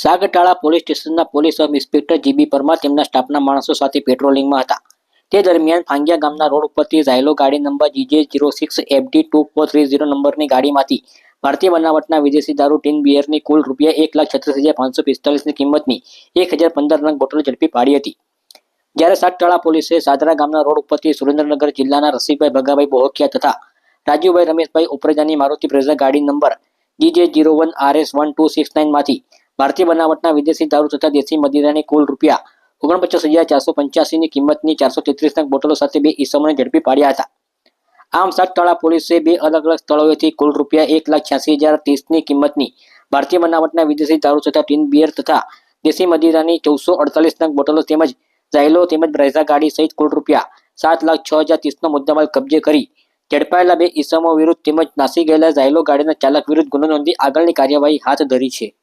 સાગટાળા police સ્ટેશનના police sub inspector GB Parmar તેમના સ્ટાફના માણસો સાથે પેટ્રોલિંગમાં હતા. તે દરમિયાન ફાંગિયા ગામના રોડ ઉપરથી ઝાયલો ગાડી number GJ zero six FD two four three zero નંબરની ગાડીમાંથી ભારતીય બનાવટના વિદેશી દારૂ ટીન બિયરની કુલ રૂપિયા એક લાખ છત્રીસ હજાર પાંચસો પિસ્તાલીસની કિંમતની એક હજાર પંદર રંગ બોટલ ઝડપી પાડી હતી. જ્યારે સાગટાળા પોલીસે સાદરા ગામના રોડ ઉપરથી સુરેન્દ્રનગર જિલ્લાના રસિકભાઈ ભગાભાઈ બોહકિયા તથા રાજુભાઈ રમેશભાઈ ઉપરેજાની મારુતિ પ્રેઝા ગાડી number GJ zero one R S one two six નાઇનમાંથી ભારતીય બનાવટના વિદેશી દારૂ તથા દેશી મદિરાની કુલ રૂપિયા ઓગણપચાસ હજાર ચારસો પંચ્યાસીની કિંમતની ચારસો તેત્રીસ નંગ બોટલો સાથે બે ઈસમોને ઝડપી પાડ્યા હતા. આમ સાગટાળા પોલીસે બે અલગ અલગ સ્થળોએથી કુલ રૂપિયા એક લાખ છ્યાસી હજાર ત્રીસની કિંમતની ભારતીય બનાવટના વિદેશી દારૂ તથા ટીન બિયર તથા દેશી મદિરાની ચૌદસો અડતાલીસ નંગ બોટલો તેમજ ઝાયલો તેમજ બ્રેઝા ગાડી સહિત કુલ રૂપિયા સાત લાખ છ હજાર ત્રીસનો મુદ્દામાલ કબજે કરી ઝડપાયેલા બે ઇસમો વિરુદ્ધ તેમજ નાસી ગયેલા ઝાયલો ગાડીના ચાલક વિરુદ્ધ ગુનો નોંધી આગળની કાર્યવાહી હાથ ધરી છે.